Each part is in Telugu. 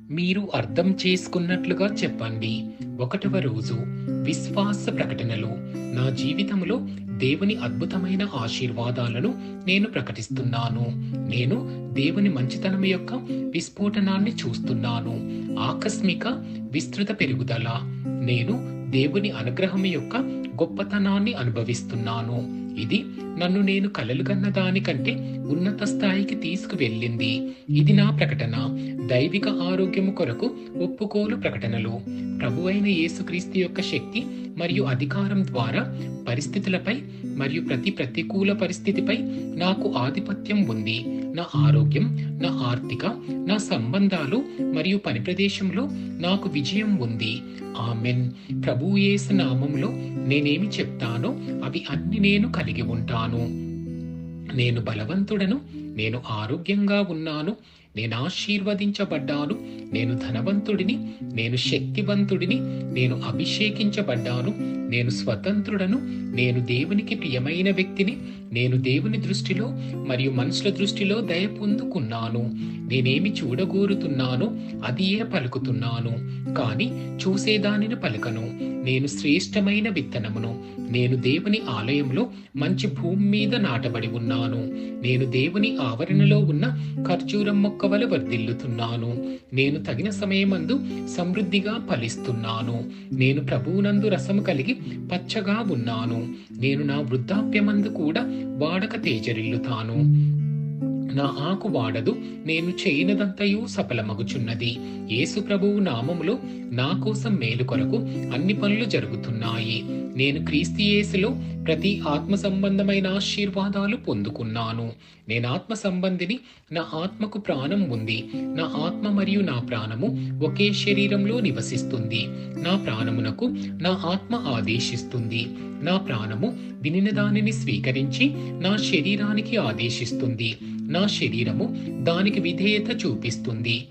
మీరు అర్థం చేసుకున్నట్లుగా చెప్పండి. ఒకటవ రోజు విశ్వాస ప్రకటనలు. నా జీవితంలో దేవుని అద్భుతమైన ఆశీర్వాదాలను నేను ప్రకటిస్తున్నాను. నేను దేవుని మంచితనం యొక్క విస్ఫోటనాన్ని చూస్తున్నాను. ఆకస్మిక విస్తృత పెరుగుదల. నేను దేవుని అనుగ్రహం యొక్క గొప్పతనాన్ని అనుభవిస్తున్నాను. ఇది నన్ను నేను కలలుగన్న దానికంటే ఉన్నత స్థాయికి తీసుకువెళ్ళింది. ఇది నా ప్రకటన. దైవిక ఆరోగ్యము కొరకు ఒప్పుకోలు ప్రకటనలు. ప్రభువైన యేసుక్రీస్తు యొక్క శక్తి మరియు అధికారం ద్వారా పరిస్థితులపై మరియు ప్రతి ప్రతికూల పరిస్థితిపై నాకు ఆధిపత్యం ఉంది. నా ఆరోగ్యం నా ఆర్థిక నా సంబంధాలు మరియు పని ప్రదేశంలో నాకు విజయం ఉంది. ఆమెన్. ప్రభు యేసు నామంలో నేనేమి చెప్తానో అవి అన్ని నేను కలిగి ఉంటాను. నేను బలవంతుడను నేను ఆరోగ్యంగా ఉన్నాను నేను ఆశీర్వదించబడ్డాను నేను ధనవంతుడిని నేను శక్తివంతుడిని నేను అభిషేకించబడ్డాను నేను స్వతంత్రుడను నేను దేవునికి ప్రియమైన వ్యక్తిని నేను దేవుని దృష్టిలో మరియు మనుషుల దృష్టిలో దయ పొందుకున్నాను. నేనేమి చూడగోరుతున్నానో ఏ పలుకుతున్నాను. కానీ చూసేదానిని పలుకను. నేను శ్రేష్టమైన విత్తనమును. నేను దేవుని ఆలయంలో మంచి భూమి మీద నాటబడి ఉన్నాను. నేను దేవుని ఆవరణలో ఉన్న ఖర్జూరం మొక్క వలె వర్ధిల్లుతున్నాను. నేను తగిన సమయమందు సమృద్ధిగా ఫలిస్తున్నాను. నేను ప్రభువునందు రసము కలిగి పచ్చగా ఉన్నాను. నేను నా వృద్ధాప్యమందు కూడా వాడక తేజరిల్లుతాను. నా ఆకు వాడదు నేను చేయనదంతయు సఫలమగుచున్నది. యేసు ప్రభువు నామములో నా కోసం మేలు కొరకు అన్ని పనులు జరుగుతున్నాయి. నేను క్రీస్తు యేసులో ప్రతి ఆత్మ సంబంధమైన ఆశీర్వాదాలు పొందుకున్నాను. నేను ఆత్మ సంబంధిని నా ఆత్మకు ప్రాణం ఉంది. నా ఆత్మ మరియు నా ప్రాణము ఒకే శరీరంలో నివసిస్తుంది. నా ప్రాణమునకు నా ఆత్మ ఆదేశిస్తుంది. నా ప్రాణము వినిన దానిని స్వీకరించి నా శరీరానికి ఆదేశిస్తుంది. నా శరీరము దానికి విధేయత చూపిస్తుంది.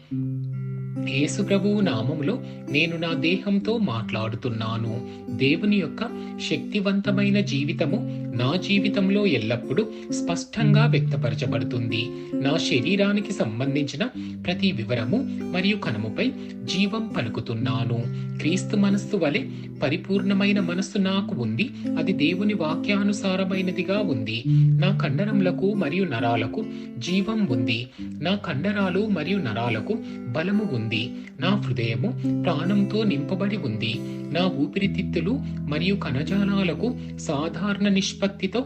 యేసు ప్రభువు నామములో నేను నా దేహంతో మాట్లాడుతున్నాను. దేవుని యొక్క శక్తివంతమైన జీవితము నా జీవితంలో ఎల్లప్పుడూ స్పష్టంగా వ్యక్తపరచబడుతుంది. నా శరీరానికి సంబంధించిన ప్రతి వివరము మరియు కనుముపై జీవం పలుకుతున్నాను. క్రీస్తు మనస్సు వలె పరిపూర్ణమైన మనస్సు నాకు ఉంది. అది దేవుని వాక్యానుసారమైనదిగా ఉంది. నా కండరములకు మరియు నరాలకు జీవం ఉంది. నా కండరాలు మరియు నరాలకు బలము ఉంది నా హృదయము ప్రాణంతో నింపబడి ఉంది. నా ఊపిరితిత్తులు మరియు కణజాలాలకు సాధారణ నిష్పత్తితో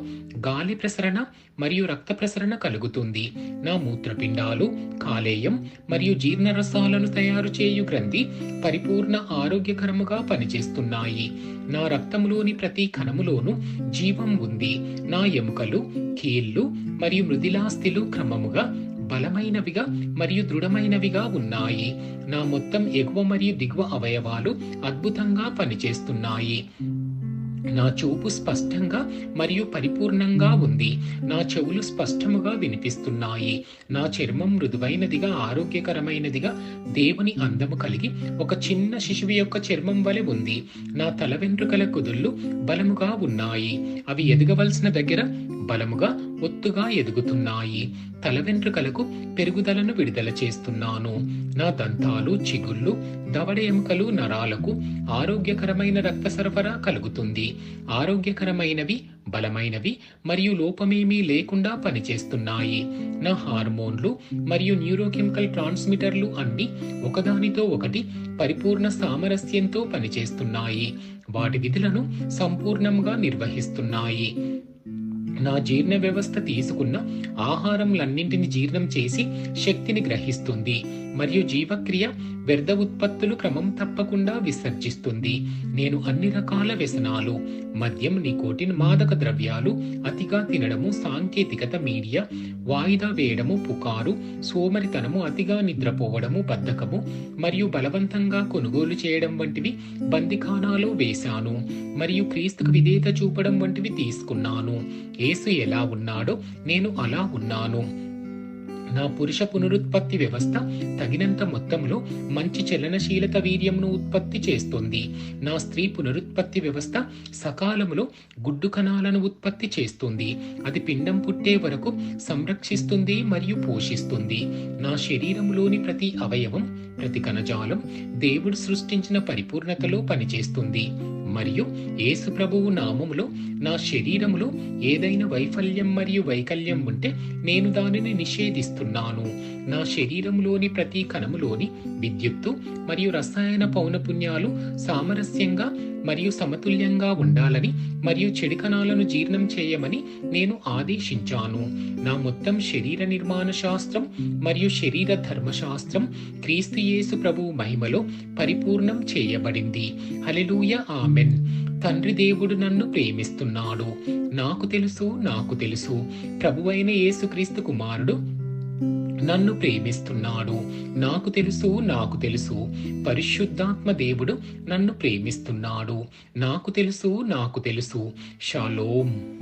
గాలి ప్రసరణ మరియు రక్త ప్రసరణ కలుగుతుంది. నా మూత్రపిండాలు కాలేయం మరియు జీర్ణరసాలను తయారు చేయు గ్రంథి పరిపూర్ణ ఆరోగ్యకరముగా పనిచేస్తున్నాయి. నా రక్తంలోని ప్రతి కణములోనూ జీవం ఉంది. నా ఎముకలు కీళ్ళు మరియు మృదిలాస్థిలు క్రమముగా బలమైనవిగా మరియు దృఢమైనవిగా ఉన్నాయి. నా మొత్తం ఎగువ మరియు దిగువ అవయవాలు అద్భుతంగా పనిచేస్తున్నాయి. నా చూపు స్పష్టంగా మరియు పరిపూర్ణంగా ఉంది. నా చెవులు స్పష్టముగా వినిపిస్తున్నాయి. నా చర్మం మృదువైనదిగా ఆరోగ్యకరమైనదిగా దేవుని అందము కలిగి ఒక చిన్న శిశువు యొక్క చర్మం వలె ఉంది. నా తల వెంట్రుకల కుదుళ్ళు బలముగా ఉన్నాయి. అవి ఎదగవలసిన దగ్గర బలముగా ఒత్తుగా ఎదుగుతున్నాయి. తల వెంట్రుకలకు పెరుగుదలను విడుదల చేస్తున్నాను. నా దంతాలు చిగుళ్ళు దవడ ఎముకలు నరాలకు ఆరోగ్యకరమైన రక్త సరఫరా కలుగుతుంది. ఆరోగ్యకరమైనవి బలమైనవి మరియు లోపమేమీ లేకుండా పనిచేస్తున్నాయి. నా హార్మోన్లు మరియు న్యూరోకెమికల్ ట్రాన్స్మిటర్లు అన్ని ఒకదానితో ఒకటి పరిపూర్ణ సామరస్యంతో పనిచేస్తున్నాయి. వాటి విధులను సంపూర్ణంగా నిర్వహిస్తున్నాయి. నా జీర్ణ వ్యవస్థ తీసుకున్న ఆహారంలన్నింటిని జీర్ణం చేసి శక్తిని గ్రహిస్తుంది. మరియు జీవక్రియ వ్యర్థ ఉత్పత్తులు క్రమం తప్పకుండా విసర్జిస్తుంది. నేను అన్ని రకాల వ్యసనాలు మద్యం నికోటిన్ మాదక ద్రవ్యాలు అతిగా తినడము సాంకేతికత మీడియా వాయిదా వేయడము పుకారు సోమరితనము అతిగా నిద్రపోవడము బద్ధకము మరియు బలవంతంగా కొనుగోలు చేయడం వంటివి బందిఖానాలో వేశాను మరియు క్రీస్తుకు విధేయత చూపడం వంటివి తీసుకున్నాను. యేసు ఎలా ఉన్నాడో నేను అలా ఉన్నాను. నా పురుష పునరుత్పత్తి వ్యవస్థ తగినంత మొత్తంలో మంచి చలనశీలత వీర్యంను ఉత్పత్తి చేస్తుంది. నా స్త్రీ పునరుత్పత్తి వ్యవస్థ సకాలంలో గుడ్డు కణాలను ఉత్పత్తి చేస్తుంది. అది పిండం పుట్టే వరకు సంరక్షిస్తుంది మరియు పోషిస్తుంది. నా శరీరంలోని ప్రతి అవయవం ప్రతి కణజాలం దేవుడు సృష్టించిన పరిపూర్ణతలో పనిచేస్తుంది. మరియు యేసు ప్రభువు నామములో నా శరీరములో ఏదైనా వైఫల్యం మరియు వైకల్యం ఉంటే నేను దానిని నిషేధిస్తున్నాను. నా శరీరంలోని ప్రతి కణములోని విద్యుత్తు మరియు రసాయన పౌనపుణ్యాలు సామరస్యంగా మరియు సమతుల్యంగా ఉండాలని మరియు చెడు కణాలను జీర్ణం చేయమని నేను ఆదేశించాను. నా మొత్తం శరీర నిర్మాణ శాస్త్రం మరియు శరీర ధర్మశాస్త్రం క్రీస్తు యేసు ప్రభువు మహిమలో పరిపూర్ణం చేయబడింది. Hallelujah amen. తండ్రి దేవుడు నన్ను ప్రేమిస్తున్నాడు. నాకు తెలుసు నాకు తెలుసు. ప్రభువైన యేసుక్రీస్తు కుమారుడు నన్ను ప్రేమిస్తున్నాడు. నాకు తెలుసు నాకు తెలుసు. పరిశుద్ధాత్మ దేవుడు నన్ను ప్రేమిస్తున్నాడు. నాకు తెలుసు నాకు తెలుసు. షాలోం.